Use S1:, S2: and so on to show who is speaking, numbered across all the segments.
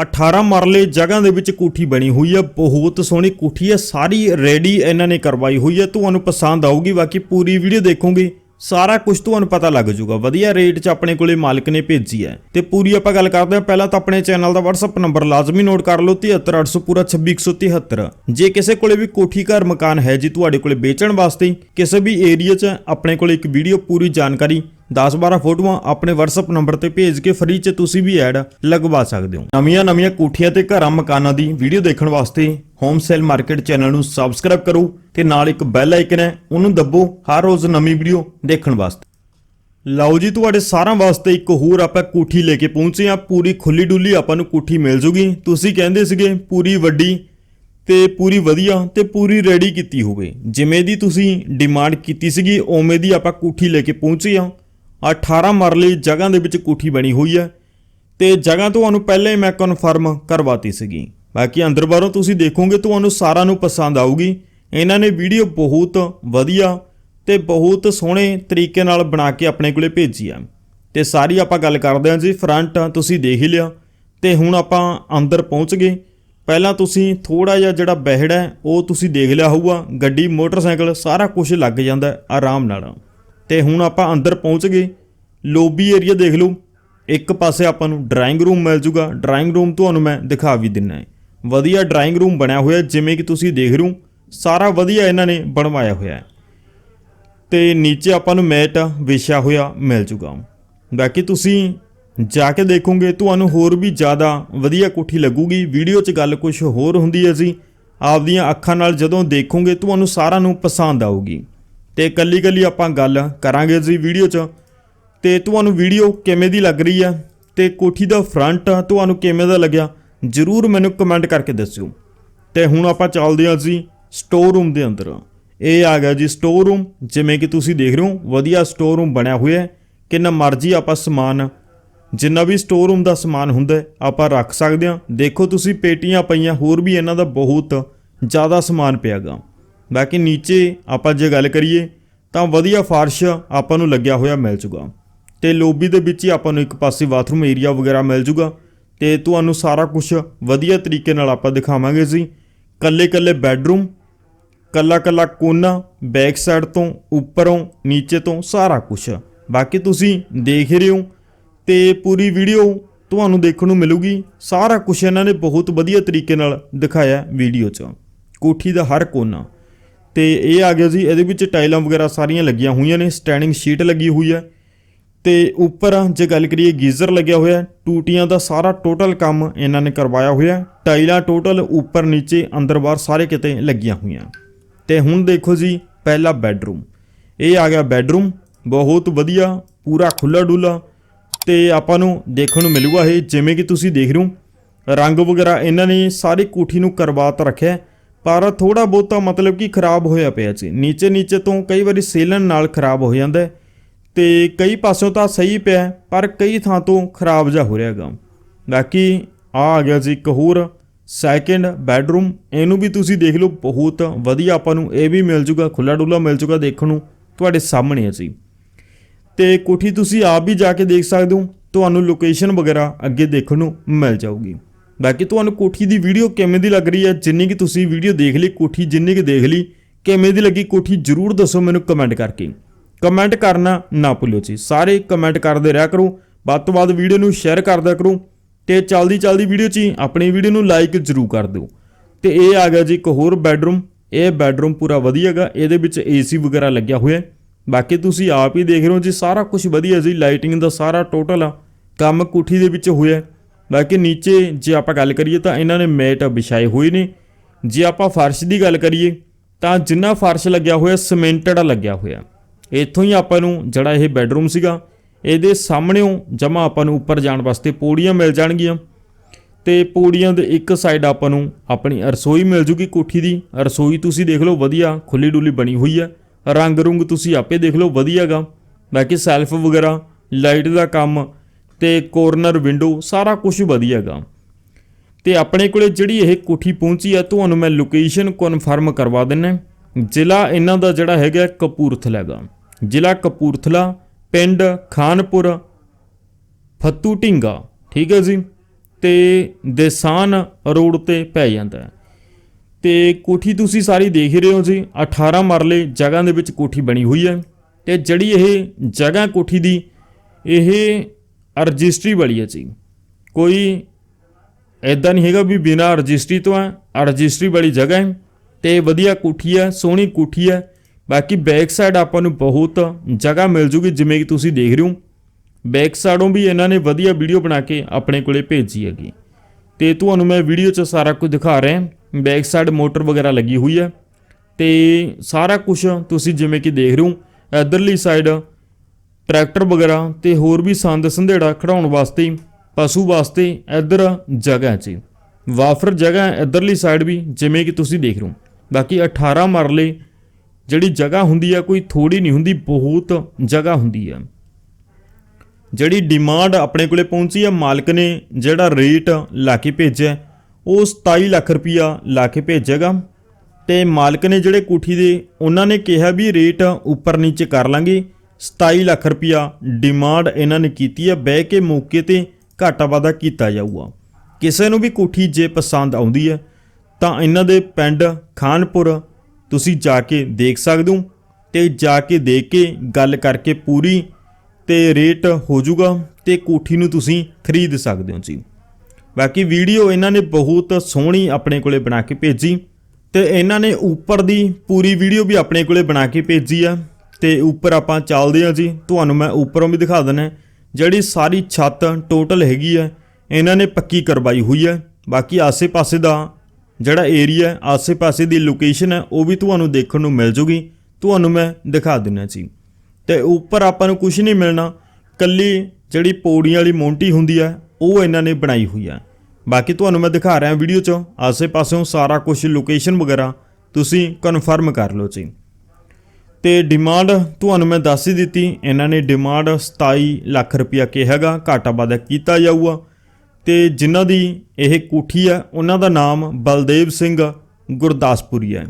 S1: 18 ਮਰਲੇ ਜਗ੍ਹਾ ਦੇ ਵਿੱਚ ਕੋਠੀ ਬਣੀ ਹੋਈ ਹੈ। ਬਹੁਤ ਸੋਹਣੀ ਕੋਠੀ ਹੈ। ਸਾਰੀ ਰੈਡੀ ਇਹਨਾਂ ਨੇ ਕਰਵਾਈ ਹੋਈ ਹੈ। ਤੁਹਾਨੂੰ ਪਸੰਦ ਆਊਗੀ, ਬਾਕੀ ਪੂਰੀ ਵੀਡੀਓ ਦੇਖੋਗੇ, ਸਾਰਾ ਕੁਝ ਤੁਹਾਨੂੰ ਪਤਾ ਲੱਗ ਜਾਊਗਾ। ਵਧੀਆ ਰੇਟ 'ਚ ਆਪਣੇ ਕੋਲੇ ਮਾਲਕ ਨੇ ਭੇਜੀ ਹੈ। ਤੇ ਪੂਰੀ ਆਪਾਂ ਗੱਲ ਕਰਦੇ ਹਾਂ। ਪਹਿਲਾਂ ਤਾਂ ਆਪਣੇ ਚੈਨਲ ਦਾ WhatsApp ਨੰਬਰ ਲਾਜ਼ਮੀ ਨੋਟ ਕਰ ਲਓ 73800 ਪੂਰਾ 26173 ਜੇ ਕਿਸੇ ਕੋਲੇ ਵੀ ਕੋਠੀ ਘਰ ਮਕਾਨ ਹੈ ਜੀ, ਤੁਹਾਡੇ ਕੋਲੇ ਵੇਚਣ ਵਾਸਤੇ ਕਿਸੇ ਵੀ ਏਰੀਆ 'ਚ ਆਪਣੇ ਕੋਲੇ ਇੱਕ ਵੀਡੀਓ, ਪੂਰੀ ਜਾਣਕਾਰੀ 10-12 ਫੋਟੋਆਂ ਆਪਣੇ WhatsApp ਨੰਬਰ ਤੇ ਭੇਜ ਕੇ ਫ੍ਰੀ 'ਚ ਤੁਸੀਂ ਵੀ ਐਡ ਲਗਵਾ ਸਕਦੇ ਹੋ। ਨਵੀਆਂ ਨਵੀਆਂ ਕੋਠੀਆਂ ਤੇ ਘਰਾਂ ਮਕਾਨਾਂ ਦੀ ਵੀਡੀਓ ਦੇਖਣ ਵਾਸਤੇ ਹੋਮ ਸੇਲ ਮਾਰਕੀਟ ਚੈਨਲ ਨੂੰ ਸਬਸਕ੍ਰਾਈਬ ਕਰੋ ਤੇ ਨਾਲ ਇੱਕ ਬੈਲ ਆਈਕਨ ਹੈ, ਉਹਨੂੰ ਦੱਬੋ ਹਰ ਰੋਜ਼ ਨਵੀਂ ਵੀਡੀਓ ਦੇਖਣ ਵਾਸਤੇ। ਲਓ ਜੀ, ਤੁਹਾਡੇ ਸਾਰਿਆਂ ਵਾਸਤੇ ਇੱਕ ਹੋਰ ਆਪਾਂ ਕੋਠੀ ਲੈ ਕੇ ਪਹੁੰਚੇ ਆ ਪੂਰੀ ਖੁੱਲੀ ਡੁੱਲੀ ਆਪਾਂ ਨੂੰ ਕੋਠੀ ਮਿਲ ਜੂਗੀ। ਤੁਸੀਂ ਕਹਿੰਦੇ ਸੀਗੇ ਪੂਰੀ ਵੱਡੀ ਤੇ ਪੂਰੀ ਵਧੀਆ ਤੇ ਪੂਰੀ ਰੈਡੀ ਕੀਤੀ ਹੋਵੇ। ਜਿਵੇਂ ਦੀ ਤੁਸੀਂ ਡਿਮਾਂਡ ਕੀਤੀ ਸੀਗੀ, ਉਵੇਂ ਦੀ ਆਪਾਂ ਕੋਠੀ ਲੈ ਕੇ ਪਹੁੰਚੇ ਆ 18 ਮਰਲੇ ਜਗ੍ਹਾ ਦੇ ਵਿੱਚ ਕੋਠੀ ਬਣੀ ਹੋਈ ਹੈ ਤੇ ਜਗ੍ਹਾ ਤੁਹਾਨੂੰ ਪਹਿਲਾਂ ਹੀ ਮੈਂ ਕਨਫਰਮ ਕਰਵਾਤੀ ਸੀਗੀ। ਬਾਕੀ ਅੰਦਰ ਬਾਹਰੋਂ ਤੁਸੀਂ ਦੇਖੋਗੇ ਤੁਹਾਨੂੰ ਸਾਰਿਆਂ ਨੂੰ ਪਸੰਦ ਆਊਗੀ। ਇਹਨਾਂ ਨੇ ਵੀਡੀਓ ਬਹੁਤ ਵਧੀਆ ਤੇ ਬਹੁਤ ਸੋਹਣੇ ਤਰੀਕੇ ਨਾਲ ਬਣਾ ਕੇ ਆਪਣੇ ਕੋਲੇ ਭੇਜੀ ਆ ਤੇ ਸਾਰੀ ਆਪਾਂ ਗੱਲ ਕਰਦੇ ਹਾਂ ਜੀ ਫਰੰਟ ਤੁਸੀਂ ਦੇਖ ਹੀ ਲਿਆ। ਤੇ ਹੁਣ ਆਪਾਂ ਅੰਦਰ ਪਹੁੰਚ ਗਏ। ਪਹਿਲਾਂ ਤੁਸੀਂ ਥੋੜਾ ਜਿਹਾ ਜਿਹੜਾ ਬਹਿੜ ਹੈ, ਉਹ ਤੁਸੀਂ ਦੇਖ ਲਿਆ ਹੋਊਗਾ। ਗੱਡੀ, ਮੋਟਰਸਾਈਕਲ, ਸਾਰਾ ਕੁਝ ਲੱਗ ਜਾਂਦਾ ਆਰਾਮ ਨਾਲ। ਤੇ ਹੁਣ ਆਪਾਂ ਅੰਦਰ ਪਹੁੰਚ ਗਏ। ਲੋਬੀ ਏਰੀਆ ਦੇਖ ਲਓ। ਇੱਕ ਪਾਸੇ ਆਪਾਂ ਨੂੰ ਡਰਾਇੰਗ ਰੂਮ ਮਿਲ ਜੂਗਾ। ਡਰਾਇੰਗ ਰੂਮ ਤੁਹਾਨੂੰ ਮੈਂ ਦਿਖਾ ਵੀ ਦਿੰਨਾ ਹੈ। ਵਧੀਆ ਡਰਾਇੰਗ ਰੂਮ ਬਣਿਆ ਹੋਇਆ ਜਿਵੇਂ ਕਿ ਤੁਸੀਂ ਦੇਖ ਰਹੇ ਹੋ। ਸਾਰਾ ਵਧੀਆ ਇਹਨਾਂ ਨੇ ਬਣਵਾਇਆ ਹੋਇਆ ਹੈ। ਤੇ ਨੀਚੇ ਆਪਾਂ ਨੂੰ ਮੈਟ, ਵਿਛਿਆ ਹੋਇਆ ਮਿਲ ਜੂਗਾ। ਬਾਕੀ ਤੁਸੀਂ ਜਾ ਕੇ ਦੇਖੋਗੇ, ਤੁਹਾਨੂੰ ਹੋਰ ਵੀ ਜ਼ਿਆਦਾ ਵਧੀਆ ਕੋਠੀ ਲੱਗੂਗੀ। ਵੀਡੀਓ 'ਚ ਗੱਲ ਕੁਝ ਹੋਰ ਹੁੰਦੀ ਹੈ ਜੀ। ਆਪਦੀਆਂ ਅੱਖਾਂ ਨਾਲ ਜਦੋਂ ਦੇਖੋਗੇ, ਤੁਹਾਨੂੰ ਸਾਰਾ ਨੂੰ ਪਸੰਦ ਆਊਗੀ। ਤੇ ਕੱਲੀ ਕੱਲੀ ਆਪਾਂ ਗੱਲ ਕਰਾਂਗੇ ਜੀ ਵੀਡੀਓ 'ਚ। ਤੇ ਤੁਹਾਨੂੰ ਵੀਡੀਓ ਕਿਵੇਂ ਦੀ ਲੱਗ ਰਹੀ ਹੈ ਤੇ ਕੋਠੀ ਦਾ ਫਰੰਟ ਤੁਹਾਨੂੰ ਕਿਵੇਂ ਦਾ ਲੱਗਿਆ? ਜਰੂਰ ਮੈਨੂੰ ਕਮੈਂਟ ਕਰਕੇ ਦੱਸਿਓ। ਤੇ ਹੁਣ ਆਪਾਂ ਚੱਲਦੇ ਹਾਂ ਜੀ ਸਟੋਰ ਰੂਮ ਦੇ ਅੰਦਰ। ਇਹ ਆ ਗਿਆ ਜੀ ਸਟੋਰ ਰੂਮ ਜਿਵੇਂ ਕਿ ਤੁਸੀਂ ਦੇਖ ਰਹੇ ਹੋ, ਵਧੀਆ ਸਟੋਰ ਰੂਮ ਬਣਿਆ ਹੋਇਆ ਹੈ। ਕਿੰਨਾ ਮਰਜ਼ੀ ਆਪਾਂ ਸਮਾਨ, ਜਿੰਨਾ ਵੀ ਸਟੋਰ ਰੂਮ ਦਾ ਸਮਾਨ ਹੁੰਦਾ ਆਪਾਂ ਰੱਖ ਸਕਦੇ ਹਾਂ। ਦੇਖੋ ਤੁਸੀਂ ਪੇਟੀਆਂ ਪਈਆਂ, ਹੋਰ ਵੀ ਇਹਨਾਂ ਦਾ ਬਹੁਤ ਜ਼ਿਆਦਾ ਸਮਾਨ ਪਿਆਗਾ ਬਾਕੀ ਨੀਚੇ ਆਪਾਂ ਜੇ ਗੱਲ ਕਰੀਏ, ਤਾਂ ਵਧੀਆ ਫਾਰਸ਼ ਆਪਾਂ ਨੂੰ ਲੱਗਿਆ ਹੋਇਆ ਮਿਲ ਜੂਗਾ। ਤੇ ਲੋਬੀ ਦੇ ਵਿੱਚ ਹੀ ਆਪਾਂ ਨੂੰ ਇੱਕ ਪਾਸੇ ਬਾਥਰੂਮ ਏਰੀਆ ਵਗੈਰਾ ਮਿਲ ਜੂਗਾ। ਤੇ ਤੁਹਾਨੂੰ ਸਾਰਾ ਕੁਝ ਵਧੀਆ ਤਰੀਕੇ ਨਾਲ ਆਪਾਂ ਦਿਖਾਵਾਂਗੇ ਜੀ। ਕੱਲੇ ਕੱਲੇ ਬੈੱਡਰੂਮ ਕੱਲਾ ਕੱਲਾ ਕੋਨਾ, ਬੈਕ ਸਾਈਡ ਤੋਂ ਉੱਪਰੋਂ, ਨੀਚੇ ਤੋਂ ਸਾਰਾ ਕੁਝ ਬਾਕੀ ਤੁਸੀਂ ਦੇਖ ਰਹੇ ਹੋ ਤੇ ਪੂਰੀ ਵੀਡੀਓ ਤੁਹਾਨੂੰ ਦੇਖਣ ਨੂੰ ਮਿਲੂਗੀ। ਸਾਰਾ ਕੁਝ ਇਹਨਾਂ ਨੇ ਬਹੁਤ ਵਧੀਆ ਤਰੀਕੇ ਨਾਲ ਦਿਖਾਇਆ ਵੀਡੀਓ 'ਚ। ਕੋਠੀ ਦਾ ਹਰ ਕੋਨਾ। ਤੇ ਇਹ ਆ ਗਿਆ ਜੀ, ਇਹਦੇ ਵਿੱਚ ਟਾਈਲਾਂ ਵਗੈਰਾ ਸਾਰੀਆਂ ਲੱਗੀਆਂ ਹੋਈਆਂ ਨੇ ਸਟੈਂਡਿੰਗ ਸ਼ੀਟ ਲੱਗੀ ਹੋਈ ਹੈ। ਤੇ ਉੱਪਰ ਜੇ ਗੱਲ ਕਰੀਏ ਗੀਜ਼ਰ ਲੱਗਿਆ ਹੋਇਆ, ਟੂਟੀਆਂ ਦਾ ਸਾਰਾ ਟੋਟਲ ਕੰਮ ਇਹਨਾਂ ਨੇ ਕਰਵਾਇਆ ਹੋਇਆ। ਹੈ। ਟਾਈਲਾਂ ਟੋਟਲ ਉੱਪਰ ਨੀਚੇ ਅੰਦਰ ਬਾਹਰ ਸਾਰੇ ਕਿਤੇ ਲੱਗੀਆਂ ਹੋਈਆਂ। ਤੇ ਹੁਣ ਦੇਖੋ ਜੀ, ਪਹਿਲਾ ਬੈੱਡਰੂਮ। ਇਹ ਆ ਗਿਆ ਬੈੱਡਰੂਮ, ਬਹੁਤ ਵਧੀਆ, ਪੂਰਾ ਖੁੱਲਾ ਡੁੱਲਾ ਤੇ ਆਪਾਂ ਨੂੰ ਦੇਖਣ ਨੂੰ ਮਿਲੂਗਾ ਇਹ, ਜਿਵੇਂ ਕਿ ਤੁਸੀਂ ਦੇਖ ਰਹੇ ਹੋ, ਰੰਗ ਵਗੈਰਾ ਇਹਨਾਂ ਨੇ ਸਾਰੀ ਕੋਠੀ ਨੂੰ ਕਰਵਾ ਤਾਂ ਰੱਖਿਆ ਪਰ ਥੋੜਾ ਬਹੁਤਾ ਮਤਲਬ ਕਿ ਖਰਾਬ ਹੋਇਆ ਪਿਆ ਸੀ। ਨੀਚੇ ਨੀਚੇ ਤੋਂ ਕਈ ਵਾਰੀ ਸੇਲਨ ਨਾਲ ਖਰਾਬ ਹੋ ਜਾਂਦਾ ਹੈ ਤੇ ਕਈ ਪਾਸਿਓਂ ਤਾਂ ਸਹੀ ਪਿਆ ਪਰ ਕਈ ਥਾਂ ਤੋਂ ਖਰਾਬ ਜਾ ਹੋ ਰਿਹਾ ਹੈਗਾ। ਬਾਕੀ ਆ ਆ ਗਿਆ ਜੀ ਇੱਕ ਹੋਰ ਸੈਕਿੰਡ ਬੈਡਰੂਮ ਇਹਨੂੰ ਵੀ ਤੁਸੀਂ ਦੇਖ ਲਓ, ਬਹੁਤ ਵਧੀਆ ਆਪਾਂ ਨੂੰ ਇਹ ਵੀ ਮਿਲ ਜੂਗਾ ਖੁੱਲਾ ਡੁੱਲਾ ਮਿਲ ਜੂਗਾ ਦੇਖਣ ਨੂੰ ਤੁਹਾਡੇ ਸਾਹਮਣੇ ਹੈ ਜੀ। ਤੇ ਕੋਠੀ ਤੁਸੀਂ ਆਪ ਵੀ ਜਾ ਕੇ ਦੇਖ ਸਕਦੇ ਹੋ, ਤੁਹਾਨੂੰ ਲੋਕੇਸ਼ਨ ਵਗੈਰਾ ਅੱਗੇ ਦੇਖਣ ਨੂੰ ਮਿਲ ਜਾਊਗੀ। ਬਾਕੀ ਤੁਹਾਨੂੰ ਕੋਠੀ ਦੀ ਵੀਡੀਓ ਕਿਵੇਂ ਦੀ ਲੱਗ ਰਹੀ ਹੈ, ਜਿੰਨੀ ਕਿ ਤੁਸੀਂ ਵੀਡੀਓ ਦੇਖ ਲਈ, ਕੋਠੀ ਜਿੰਨੀ ਕਿ ਦੇਖ ਲਈ, ਕਿਵੇਂ ਦੀ ਲੱਗੀ ਕੋਠੀ ਜਰੂਰ ਦੱਸੋ ਮੈਨੂੰ ਕਮੈਂਟ ਕਰਕੇ। ਕਮੈਂਟ ਕਰਨਾ ਨਾ ਭੁੱਲਿਓ ਜੀ, ਸਾਰੇ ਕਮੈਂਟ ਕਰਦੇ ਰਿਹਾ ਕਰੋ, ਵੱਧ ਤੋਂ ਵੱਧ ਵੀਡੀਓ ਨੂੰ ਸ਼ੇਅਰ ਕਰਦਿਆ ਕਰੋ, ਤੇ ਚਲਦੀ ਚਲਦੀ ਵੀਡੀਓ 'ਚ ਹੀ ਆਪਣੀ ਵੀਡੀਓ ਨੂੰ ਲਾਈਕ ਜਰੂਰ ਕਰ ਦਿਓ। ਤੇ ਇਹ ਆ ਗਿਆ ਜੀ ਇੱਕ ਹੋਰ ਬੈੱਡਰੂਮ ਇਹ ਬੈੱਡਰੂਮ ਪੂਰਾ ਵਧੀਆ ਹੈਗਾ, ਇਹਦੇ ਵਿੱਚ ਏਸੀ ਵਗੈਰਾ ਲੱਗਿਆ ਹੋਇਆ ਬਾਕੀ ਤੁਸੀਂ ਆਪ ਹੀ ਦੇਖ ਰਹੇ ਹੋ ਜੀ, ਸਾਰਾ ਕੁਝ ਵਧੀਆ ਜੀ ਲਾਈਟਿੰਗ ਦਾ ਸਾਰਾ ਟੋਟਲ ਆ, ਕੰਮ ਕੋਠੀ ਦੇ ਵਿੱਚ ਹੋਇਆ ਬਾਕੀ ਨੀਚੇ ਜੇ ਆਪਾਂ ਗੱਲ ਕਰੀਏ ਤਾਂ ਇਹਨਾਂ ਨੇ ਮੈਟ ਵਿਛਾਏ ਹੋਏ ਨੇ। ਜੇ ਆਪਾਂ ਫਰਸ਼ ਦੀ ਗੱਲ ਕਰੀਏ ਤਾਂ ਜਿੰਨਾ ਫਰਸ਼ ਲੱਗਿਆ ਹੋਇਆ, ਸੀਮੈਂਟਡ ਲੱਗਿਆ ਹੋਇਆ। ਇੱਥੋਂ ਹੀ ਆਪਾਂ ਨੂੰ ਜਿਹੜਾ ਇਹ ਬੈੱਡਰੂਮ ਸੀਗਾ, ਇਹਦੇ ਸਾਹਮਣੇੋਂ ਜਮਾ ਆਪਾਂ ਨੂੰ ਉੱਪਰ ਜਾਣ ਵਾਸਤੇ ਪੌੜੀਆਂ ਮਿਲ ਜਾਣਗੀਆਂ। ਤੇ ਪੌੜੀਆਂ ਦੇ ਇੱਕ ਸਾਈਡ ਆਪਾਂ ਨੂੰ ਆਪਣੀ ਰਸੋਈ ਮਿਲ ਜੂਗੀ ਕੋਠੀ ਦੀ। ਰਸੋਈ ਤੁਸੀਂ ਦੇਖ ਲਓ ਵਧੀਆ ਖੁੱਲੀ ਡੁੱਲੀ ਬਣੀ ਹੋਈ ਹੈ ਰੰਗ ਰੁੰਗ ਤੁਸੀਂ ਆਪੇ ਦੇਖ ਲਓ ਵਧੀਆਗਾ ਬਾਕੀ ਸੈਲਫ ਵਗੈਰਾ, ਲਾਈਟ ਦਾ ਕੰਮ ਤੇ ਕੋਰਨਰ ਵਿੰਡੋ ਸਾਰਾ ਕੁਝ ਵਧੀਆਗਾ ਤੇ ਆਪਣੇ ਕੋਲੇ ਜਿਹੜੀ ਇਹ ਕੋਠੀ ਪਹੁੰਚੀ ਹੈ ਤੁਹਾਨੂੰ ਮੈਂ ਲੋਕੇਸ਼ਨ ਕਨਫਰਮ ਕਰਵਾ ਦਿੰਨਾ ਜ਼ਿਲ੍ਹਾ ਇਹਨਾਂ ਦਾ ਜਿਹੜਾ ਹੈਗਾ ਕਪੂਰਥਲਾ ਹੈਗਾ। ਜ਼ਿਲ੍ਹਾ ਕਪੂਰਥਲਾ, ਪਿੰਡ ਖਾਨਪੁਰ, ਫੱਤੂ ਢਿੰਗਾ, ਠੀਕ ਹੈ ਜੀ? ਤੇ ਦੇਸਾਨ ਰੋਡ ਤੇ ਪੈ ਜਾਂਦਾ ਹੈ। ਤੇ ਕੋਠੀ ਤੁਸੀਂ ਸਾਰੀ ਦੇਖ ਰਹੇ ਹੋ ਜੀ 18 ਮਰਲੇ ਜਗ੍ਹਾ ਦੇ ਵਿੱਚ ਕੋਠੀ ਬਣੀ ਹੋਈ ਹੈ। ਤੇ ਜਿਹੜੀ ਇਹ ਜਗ੍ਹਾ ਕੋਠੀ ਦੀ, ਇਹ ਰਜਿਸਟਰੀ ਵਾਲੀ ਹੈ ਜੀ। ਕੋਈ ਐਦਾਂ ਨਹੀਂ ਹੈਗਾ ਵੀ ਬਿਨਾਂ ਰਜਿਸਟਰੀ ਤੋਂ ਆ ਰਜਿਸਟਰੀ ਵਾਲੀ ਜਗ੍ਹਾ ਹੈ। ਤੇ ਵਧੀਆ ਕੋਠੀ ਹੈ, ਸੋਹਣੀ ਕੋਠੀ ਹੈ। ਬਾਕੀ ਬੈਕ ਸਾਈਡ ਆਪਾਂ ਨੂੰ ਬਹੁਤ ਜਗ੍ਹਾ ਮਿਲ ਜੂਗੀ, ਜਿਵੇਂ ਕਿ ਤੁਸੀਂ ਦੇਖ ਰਹੇ ਹੋ। ਬੈਕ ਸਾਈਡੋਂ ਵੀ ਇਹਨਾਂ ਨੇ ਵਧੀਆ ਵੀਡੀਓ ਬਣਾ ਕੇ ਆਪਣੇ ਕੋਲੇ ਭੇਜੀ ਹੈਗੀ। ਤੇ ਤੁਹਾਨੂੰ ਮੈਂ ਵੀਡੀਓ 'ਚ ਸਾਰਾ ਕੁਝ ਦਿਖਾ ਰਿਹਾ ਬੈਕ ਸਾਈਡ ਮੋਟਰ ਵਗੈਰਾ ਲੱਗੀ ਹੋਈ ਹੈ। ਤੇ ਸਾਰਾ ਕੁਝ ਤੁਸੀਂ ਜਿਵੇਂ ਕਿ ਦੇਖ ਰਹੇ ਹੋ, ਇਧਰਲੀ ਸਾਈਡ ਟਰੈਕਟਰ ਵਗੈਰਾ ਤੇ ਹੋਰ ਵੀ ਸੰਦ ਸੰਧੇੜਾ ਖੜਾਉਣ ਵਾਸਤੇ, ਪਸ਼ੂ ਵਾਸਤੇ ਇੱਧਰ ਜਗ੍ਹਾ ਹੈ ਜੀ। ਵਾਫਰ ਜਗ੍ਹਾ ਇੱਧਰਲੀ ਸਾਈਡ ਵੀ, ਜਿਵੇਂ ਕਿ ਤੁਸੀਂ ਦੇਖ ਰਹੇ ਹੋ। ਬਾਕੀ 18 ਮਰਲੇ, ਜਿਹੜੀ ਜਗ੍ਹਾ ਹੁੰਦੀ ਹੈ ਕੋਈ ਥੋੜੀ ਨਹੀਂ ਹੁੰਦੀ, ਬਹੁਤ ਜਗ੍ਹਾ ਹੁੰਦੀ ਹੈ ਜਿਹੜੀ ਡਿਮਾਂਡ ਆਪਣੇ ਕੋਲੇ ਪਹੁੰਚੀ ਆ, ਮਾਲਕ ਨੇ ਜਿਹੜਾ ਰੇਟ ਲਾ ਕੇ ਭੇਜਿਆ, ਉਹ 27 ਲੱਖ ਰੁਪਇਆ ਲਾ ਕੇ ਭੇਜੇਗਾ। ਤੇ ਮਾਲਕ ਨੇ ਜਿਹੜੇ ਕੋਠੀ ਦੇ, ਉਹਨਾਂ ਨੇ ਕਿਹਾ ਵੀ ਰੇਟ ਉੱਪਰ ਨੀਚੇ ਕਰ ਲਾਂਗੇ। 27 ਲੱਖ ਰੁਪਇਆ ਡਿਮਾਂਡ ਇਹਨਾਂ ਨੇ ਕੀਤੀ ਹੈ, ਬਹਿ ਕੇ ਮੌਕੇ ਤੇ ਘਾਟਾ ਵਾਧਾ ਕੀਤਾ ਜਾਊਗਾ। ਕਿਸੇ ਨੂੰ ਵੀ ਕੋਠੀ ਜੇ ਪਸੰਦ ਆਉਂਦੀ ਹੈ, ਤਾਂ ਇਹਨਾਂ ਦੇ ਪਿੰਡ ਖਾਨਪੁਰ ਤੁਸੀਂ ਜਾ ਕੇ ਦੇਖ ਸਕਦੇ ਹੋ ਤੇ ਜਾ ਕੇ ਦੇਖ ਕੇ ਗੱਲ ਕਰਕੇ ਪੂਰੀ ਤੇ ਰੇਟ ਹੋ ਜਾਊਗਾ ਤੇ ਕੋਠੀ ਨੂੰ ਤੁਸੀਂ ਖਰੀਦ ਸਕਦੇ ਹੋ ਜੀ। ਬਾਕੀ ਵੀਡੀਓ ਇਹਨਾਂ ਨੇ ਬਹੁਤ ਸੋਹਣੀ ਆਪਣੇ ਕੋਲੇ ਬਣਾ ਕੇ ਭੇਜੀ ਤੇ ਇਹਨਾਂ ਨੇ ਉੱਪਰ ਦੀ ਪੂਰੀ ਵੀਡੀਓ ਵੀ ਆਪਣੇ ਕੋਲੇ ਬਣਾ ਕੇ ਭੇਜੀ ਆ। ਤੇ ਉੱਪਰ ਆਪਾਂ ਚੱਲਦੇ ਹਾਂ ਜੀ। ਤੁਹਾਨੂੰ ਮੈਂ ਉੱਪਰੋਂ ਵੀ ਦਿਖਾ ਦਿੰਦਾ। ਜਿਹੜੀ ਸਾਰੀ ਛੱਤ ਟੋਟਲ ਹੈਗੀ ਹੈ ਇਹਨਾਂ ਨੇ ਪੱਕੀ ਕਰਵਾਈ ਹੋਈ ਹੈ ਬਾਕੀ ਆਸੇ-ਪਾਸੇ ਦਾ ਜਿਹੜਾ ਏਰੀਆ ਆਸੇ-ਪਾਸੇ ਦੀ ਲੋਕੇਸ਼ਨ ਹੈ ਉਹ ਵੀ ਤੁਹਾਨੂੰ ਦੇਖਣ ਨੂੰ ਮਿਲ ਜੂਗੀ। ਤੁਹਾਨੂੰ ਮੈਂ ਦਿਖਾ ਦਿੰਨਾ ਜੀ। ਤੇ ਉੱਪਰ ਆਪਾਂ ਨੂੰ ਕੁਝ ਨਹੀਂ ਮਿਲਣਾ। ਕੱਲੀ ਜਿਹੜੀ ਪੌੜੀਆਂ ਵਾਲੀ ਮੋਂਟੀ ਹੁੰਦੀ ਹੈ ਉਹ ਇਹਨਾਂ ਨੇ ਬਣਾਈ ਹੋਈ ਹੈ ਬਾਕੀ ਤੁਹਾਨੂੰ ਮੈਂ ਦਿਖਾ ਰਿਹਾ ਵੀਡੀਓ 'ਚ। ਆਸੇ-ਪਾਸਿਓਂ ਸਾਰਾ ਕੁਝ ਲੋਕੇਸ਼ਨ ਵਗੈਰਾ ਤੁਸੀਂ ਕਨਫਰਮ ਕਰ ਲਓ ਜੀ। ਤੇ ਡਿਮਾਂਡ ਤੁਹਾਨੂੰ ਮੈਂ ਦੱਸ ਹੀ ਦਿੱਤੀ, ਇਹਨਾਂ ਨੇ ਡਿਮਾਂਡ 27 ਲੱਖ ਰੁਪਇਆ ਕਿਹਾਗਾ, ਘਾਟਾ ਵਾਧਾ ਕੀਤਾ ਜਾਊਗਾ। ਤੇ ਜਿਨ੍ਹਾਂ ਦੀ ਇਹ ਕੋਠੀ ਹੈ ਉਹਨਾਂ ਦਾ ਨਾਮ ਬਲਦੇਵ ਸਿੰਘ ਗੁਰਦਾਸਪੁਰੀ ਹੈ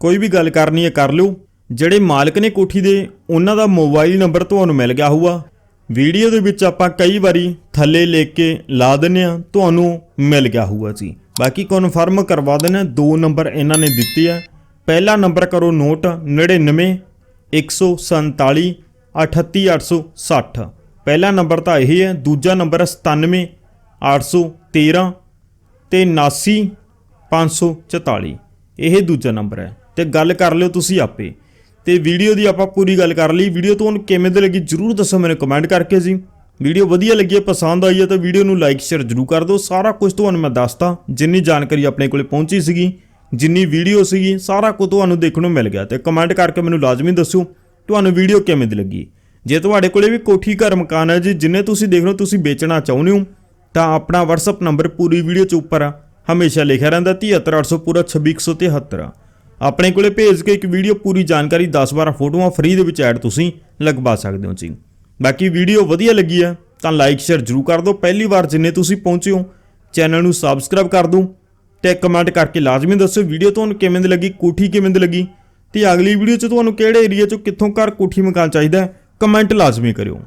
S1: ਕੋਈ ਵੀ ਗੱਲ ਕਰਨੀ ਹੈ ਕਰ ਲਿਓ। ਜਿਹੜੇ ਮਾਲਕ ਨੇ ਕੋਠੀ ਦੇ, ਉਹਨਾਂ ਦਾ ਮੋਬਾਈਲ ਨੰਬਰ ਤੁਹਾਨੂੰ ਮਿਲ ਗਿਆ ਹੋਊਗਾ। ਵੀਡੀਓ ਦੇ ਵਿੱਚ ਆਪਾਂ ਕਈ ਵਾਰੀ ਥੱਲੇ ਲਿਖ ਕੇ ਲਾ ਦਿੰਨੇ ਆ ਤੁਹਾਨੂੰ ਮਿਲ ਗਿਆ ਹੋਊਗਾ ਜੀ। ਬਾਕੀ ਕਨਫਰਮ ਕਰਵਾ ਦਿੰਨੇ ਦੋ ਨੰਬਰ ਇਹਨਾਂ ਨੇ ਦਿੱਤੇ ਆ। ਪਹਿਲਾ ਨੰਬਰ ਕਰੋ ਨੋਟ 99 147 38860 ਪਹਿਲਾ ਨੰਬਰ ਤਾਂ ਇਹ ਹੈ, ਦੂਜਾ ਨੰਬਰ ਹੈ 97 813 ਤੇ 79 544 ਇਹ ਦੂਜਾ ਨੰਬਰ ਹੈ। ਤੇ ਗੱਲ ਕਰ ਲਿਓ ਤੁਸੀਂ ਆਪੇ। ਤੇ ਵੀਡੀਓ ਦੀ ਆਪਾਂ ਪੂਰੀ ਗੱਲ ਕਰ ਲਈ। ਵੀਡੀਓ ਤੁਹਾਨੂੰ ਕਿਵੇਂ ਦੀ ਲੱਗੀ ਜਰੂਰ ਦੱਸੋ ਮੈਨੂੰ ਕਮੈਂਟ ਕਰਕੇ ਜੀ। ਵੀਡੀਓ ਵਧੀਆ ਲੱਗੀ ਹੈ, ਪਸੰਦ ਆਈ ਹੈ ਤਾਂ ਵੀਡੀਓ ਨੂੰ ਲਾਈਕ, ਸ਼ੇਅਰ ਜਰੂਰ ਕਰ ਦਿਓ। ਸਾਰਾ ਕੁਝ ਤੁਹਾਨੂੰ ਮੈਂ ਦੱਸਤਾ ਜਿੰਨੀ ਜਾਣਕਾਰੀ ਆਪਣੇ ਕੋਲੇ ਪਹੁੰਚੀ ਸੀਗੀ ਜਿੰਨੀ ਵੀਡੀਓ ਸੀਗੀ ਸਾਰਾ ਕੁਝ ਤੁਹਾਨੂੰ ਦੇਖਣ ਨੂੰ ਮਿਲ ਗਿਆ ਤੇ ਕਮੈਂਟ ਕਰਕੇ ਮੈਨੂੰ ਲਾਜ਼ਮੀ ਦੱਸਿਓ ਤੁਹਾਨੂੰ ਵੀਡੀਓ ਕਿਵੇਂ ਦੀ ਲੱਗੀ। ਜੇ ਤੁਹਾਡੇ ਕੋਲੇ ਵੀ ਕੋਠੀ ਘਰ ਮਕਾਨ ਹੈ ਜੀ ਜਿੰਨੇ ਤੁਸੀਂ ਦੇਖ ਰਹੇ ਹੋ ਤੁਸੀਂ ਵੇਚਣਾ ਚਾਹੁੰਦੇ ਹੋ ਤਾਂ ਆਪਣਾ WhatsApp ਨੰਬਰ ਪੂਰੀ ਵੀਡੀਓ 'ਚ ਉੱਪਰ ਆ, ਹਮੇਸ਼ਾ ਲਿਖਿਆ ਰਹਿੰਦਾ 73800 ਪੂਰਾ 26173 ਆਪਣੇ ਕੋਲੇ ਭੇਜ ਕੇ ਇੱਕ ਵੀਡੀਓ ਪੂਰੀ ਜਾਣਕਾਰੀ 10-12 ਫੋਟੋਆਂ ਫ੍ਰੀ ਦੇ ਵਿੱਚ ਐਡ ਤੁਸੀਂ ਲਗਵਾ ਸਕਦੇ ਹੋ ਜੀ। ਬਾਕੀ ਵੀਡੀਓ ਵਧੀਆ ਲੱਗੀ ਆ ਤਾਂ ਲਾਈਕ ਸ਼ੇਅਰ ਜਰੂਰ ਕਰ ਦਿਓ। ਪਹਿਲੀ ਵਾਰ ਜਿੰਨੇ ਤੁਸੀਂ ਪਹੁੰਚੇ ਹੋ ਚੈਨਲ ਨੂੰ ਸਬਸਕ੍ਰਾਈਬ ਕਰ ਦਿਓ। ਤੇ ਕਮੈਂਟ ਕਰਕੇ ਲਾਜ਼ਮੀ ਦੱਸੋ ਵੀਡੀਓ ਤੁਹਾਨੂੰ ਕਿਵੇਂ ਦੀ ਲੱਗੀ, ਕੋਠੀ ਕਿਵੇਂ ਦੀ ਲੱਗੀ ਤੇ ਅਗਲੀ ਵੀਡੀਓ 'ਚ ਤੁਹਾਨੂੰ ਕਿਹੜੇ ਏਰੀਆ 'ਚੋਂ ਕਿੱਥੋਂ ਘਰ ਕੋਠੀ ਮਕਾਨ ਚਾਹੀਦਾ ਕਮੈਂਟ ਲਾਜ਼ਮੀ ਕਰਿਓ।